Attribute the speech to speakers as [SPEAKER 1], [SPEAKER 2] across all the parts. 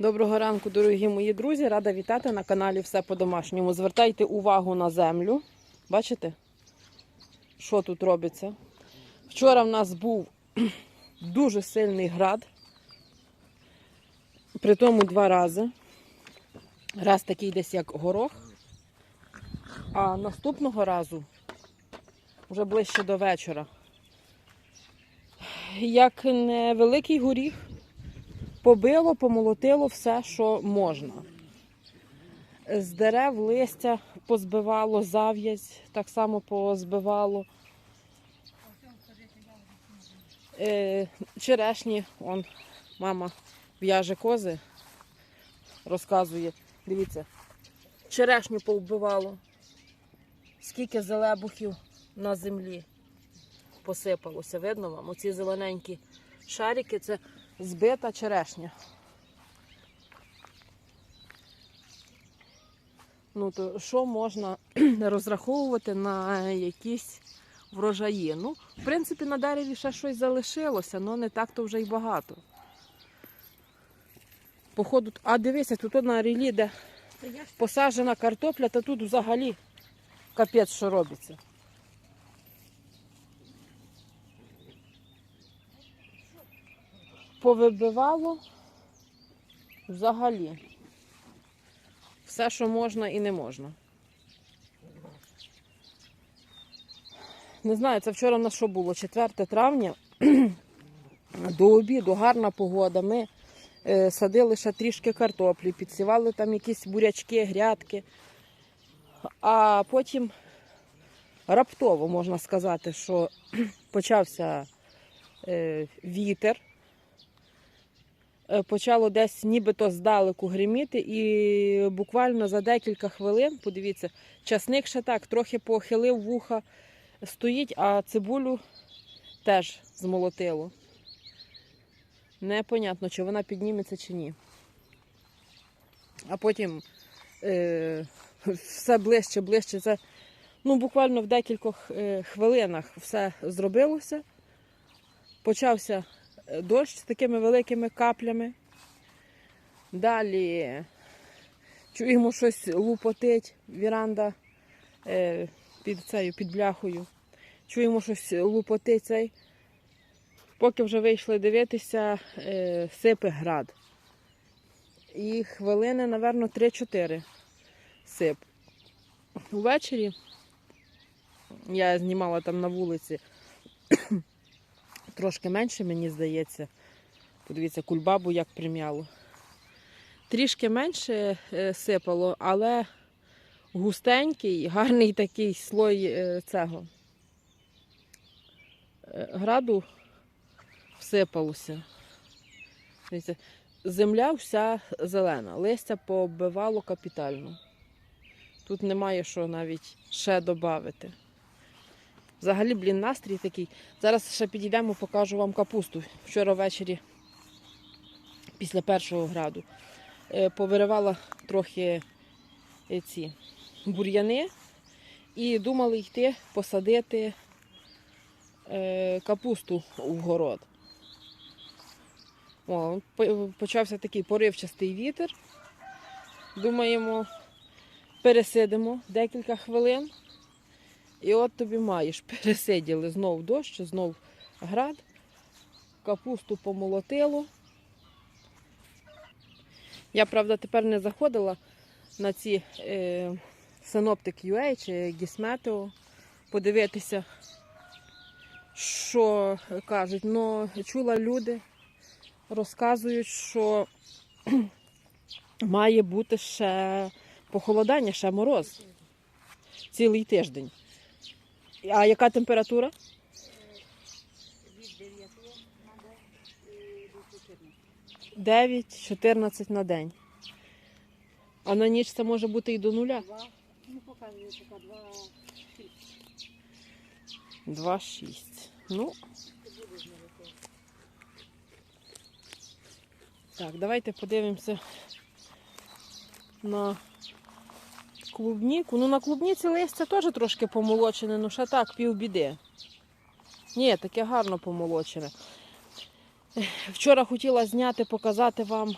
[SPEAKER 1] Доброго ранку, дорогі мої друзі. Рада вітати на каналі Все по-домашньому. Звертайте увагу на землю. Бачите, що тут робиться? Вчора в нас був дуже сильний град. При тому два рази. Раз такий десь як горох. А наступного разу, вже ближче до вечора, як невеликий горіх, побило, помолотило все, що можна. З дерев листя позбивало, зав'язь так само позбивало. Е, черешні, он, мама в'яже кози, розказує. Дивіться, черешню повбивало. Скільки зелебухів на землі посипалося. Видно вам? Оці зелененькі шарики це збита черешня. Ну, то що можна розраховувати на якісь врожаї? Ну, в принципі, на дереві ще щось залишилося, але не так то вже й багато. Походу, а дивися, тут на рілі, де посаджена картопля, то тут взагалі капець, що робиться. Повибивало взагалі. Все, що можна і не можна. Не знаю, це вчора на що було? 4 травня. До обіду гарна погода. Ми е, садили ще трішки картоплі, підсівали там якісь бурячки, грядки. А потім раптово можна сказати, що почався е, вітер. Е, Почало десь нібито здалеку гриміти, і буквально за декілька хвилин, подивіться, часник ще так трохи похилив вуха, стоїть, а цибулю теж змолотило. Непонятно, чи вона підніметься чи ні. А потім е, все ближче, ближче. Це ну, буквально в декількох е, хвилинах все зробилося. Почався дощ з такими великими каплями. Далі чуємо щось лупотить, віранда е, під цією, під бляхою. Чуємо щось лупотить цей. Поки вже вийшли дивитися, е, сипе град. І хвилини, напевно, 3-4 сип. Увечері я знімала там на вулиці трошки менше, мені здається. Подивіться, кульбабу як прим'яло. Трішки менше е, сипало, але густенький, гарний такий слой е, цього е, граду всипалося. Дивіться, земля вся зелена, листя пооббивало капітально. Тут немає що навіть ще додати. Взагалі, блін, настрій такий. Зараз ще підійдемо, покажу вам капусту. Вчора ввечері, після першого граду, е, повиривала трохи е, ці бур'яни і думали йти посадити е, капусту в город. О, почався такий поривчастий вітер. Думаємо, пересидимо декілька хвилин. І от тобі маєш. Пересиділи знов дощ, знов град, капусту помолотило. Я, правда, тепер не заходила на ці е, Synoptic UA чи Gizmeteo подивитися, що кажуть. Ну, чула люди, розказують, що має бути ще похолодання, ще мороз. Цілий тиждень. А яка температура?
[SPEAKER 2] від 9 на день до 14.
[SPEAKER 1] 9-14 на день. А на ніч це може бути і до нуля.
[SPEAKER 2] Ну показує така два
[SPEAKER 1] 2-6. Ну, так, давайте подивимося на клубніку. Ну, на клубніці листя теж трошки помолочене, ну ще так, півбіди. Ні, таке гарно помолочене. Вчора хотіла зняти, показати вам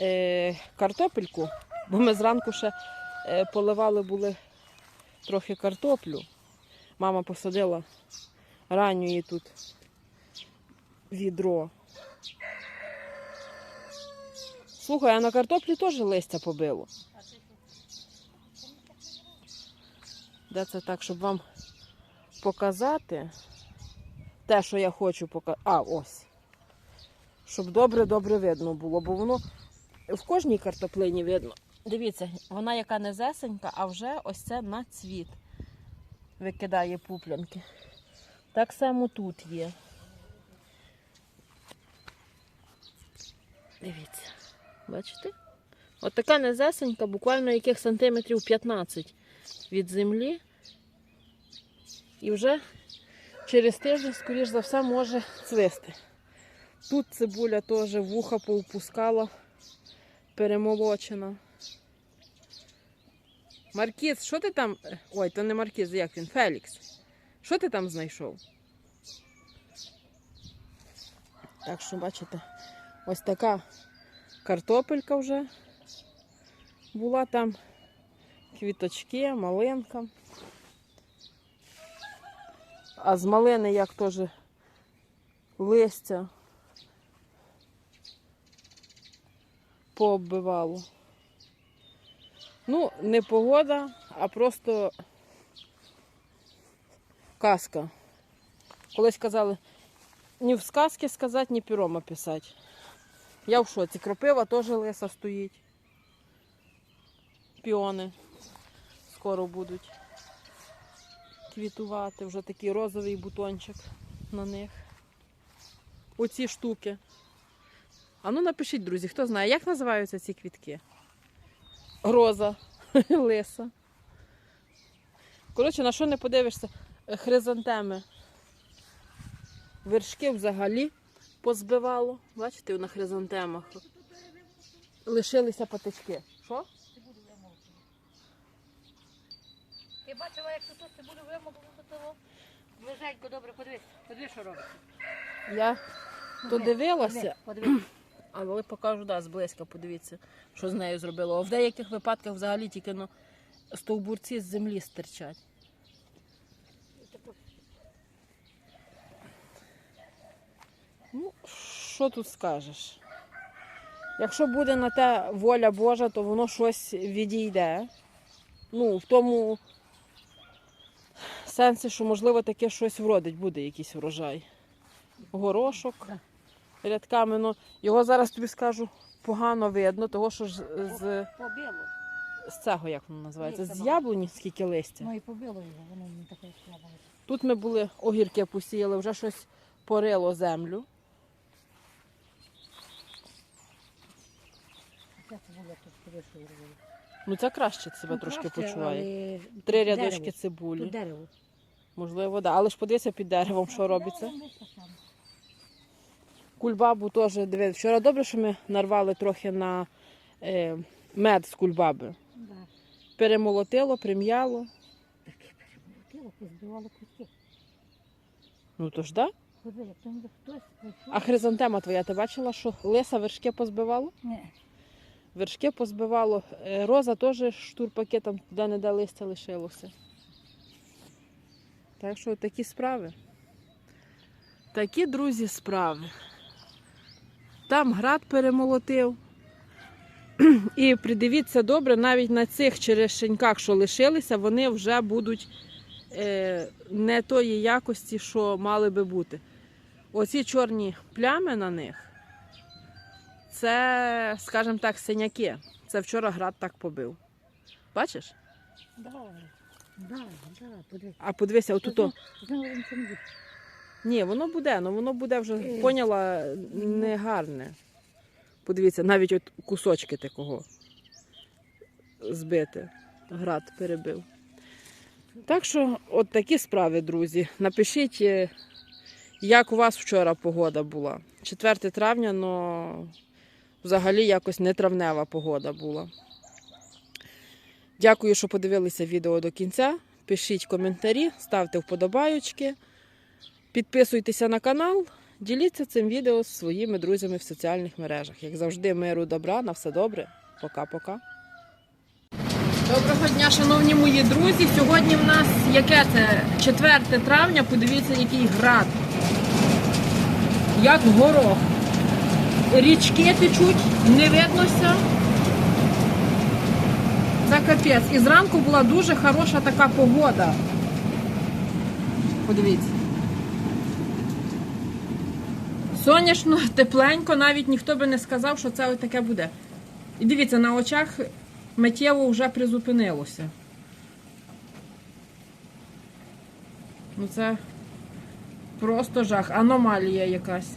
[SPEAKER 1] е, картопельку, бо ми зранку ще е, поливали були трохи картоплю. Мама посадила ранньої тут відро. Слухай, а на картоплі теж листя побило. Де це так, щоб вам показати те, що я хочу показати. А, ось. Щоб добре-добре видно було, бо воно в кожній картоплині видно. Дивіться, вона яка незесенька, а вже ось це на цвіт викидає пуплянки. Так само тут є. Дивіться, бачите? От така незесенька, буквально яких сантиметрів 15 від землі. І вже через тиждень, скоріш за все, може цвисти. Тут цибуля теж вуха поупускала, перемолочена. Маркіз, що ти там. Ой, то не Маркіз, як він? Фелікс. Що ти там знайшов? Так що, бачите, ось така картопелька вже була там. Квіточки, малинка. А з малини як теж листя пооббивало. Ну, не погода, а просто казка. Колись казали, ні в сказки сказати, ні пером описати. Я в шоці. Кропива теж лиса стоїть. Піони скоро будуть квітувати. Вже такий розовий бутончик на них. Оці штуки. А ну напишіть, друзі, хто знає, як називаються ці квітки? Роза, лиса. Коротше, на що не подивишся, хризантеми. Вершки взагалі позбивало. Бачите, на хризантемах. Лишилися патички. Що?
[SPEAKER 2] Ти бачила, як тут це буде того? Леженько, добре, подивись, подивись, що робиться.
[SPEAKER 1] Я то дивилася,
[SPEAKER 2] Подивись.
[SPEAKER 1] але покажу, да, зблизька, подивіться, що з нею зробило. А в деяких випадках взагалі тільки ну, стовбурці з землі стирчать. Ну, що тут скажеш? Якщо буде на те воля Божа, то воно щось відійде. Ну, в тому сенсі, що можливо таке щось вродить, буде якийсь врожай. Горошок рядками. Ну, його зараз тобі скажу погано видно, того що ж з,
[SPEAKER 2] Побило.
[SPEAKER 1] з цього, як воно називається, з яблуні скільки листя.
[SPEAKER 2] Ну і побило його, воно не таке слабе.
[SPEAKER 1] Тут ми були огірки посіяли, вже щось порило землю. Ну це краще себе
[SPEAKER 2] Ну,
[SPEAKER 1] трошки
[SPEAKER 2] краще,
[SPEAKER 1] почуває.
[SPEAKER 2] але
[SPEAKER 1] Три рядочки
[SPEAKER 2] дерево.
[SPEAKER 1] цибулі.
[SPEAKER 2] Тут дерево.
[SPEAKER 1] Можливо, да. Але ж подивися під деревом, що робиться. Кульбабу теж диви. Вчора добре, що ми нарвали трохи на е, мед з кульбаби.
[SPEAKER 2] Да.
[SPEAKER 1] Перемолотило, прим'яло.
[SPEAKER 2] Таке перемолотило, позбивало кутки.
[SPEAKER 1] Ну то ж да.
[SPEAKER 2] Ходи, як там хтось прийшов.
[SPEAKER 1] А хризантема твоя, ти бачила, що лиса вершки позбивало?
[SPEAKER 2] Ні.
[SPEAKER 1] Вершки позбивало. Е, Роза теж штурпаки там туди не де листя лишилося. Так що такі справи. Такі, друзі, справи. Там град перемолотив. І придивіться добре, навіть на цих черешеньках, що лишилися, вони вже будуть е, не тої якості, що мали би бути. Оці чорні плями на них, це, скажімо так, синяки. Це вчора град так побив. Бачиш?
[SPEAKER 2] Да. Да, да, подивись.
[SPEAKER 1] А подивися, отут. Ні, воно буде, але воно буде вже,
[SPEAKER 2] Е.
[SPEAKER 1] поняла, не гарне. Подивіться, навіть от кусочки такого збити. Град перебив. Так що, от такі справи, друзі. Напишіть, е, як у вас вчора погода була. 4 травня, але взагалі якось не травнева погода була. Дякую, що подивилися відео до кінця. Пишіть коментарі, ставте вподобайочки. Підписуйтеся на канал діліться цим відео з своїми друзями в соціальних мережах. Як завжди, миру, добра, на все добре. Пока-пока. Доброго дня, шановні мої друзі. Сьогодні в нас яке це 4 травня. Подивіться, який град. Як горох. Річки течуть, не виднося. Це капець. І зранку була дуже хороша така погода. Подивіться. Сонячно, тепленько, навіть ніхто би не сказав, що це ось таке буде. І дивіться, на очах миттєво вже призупинилося. Ну це просто жах, аномалія якась.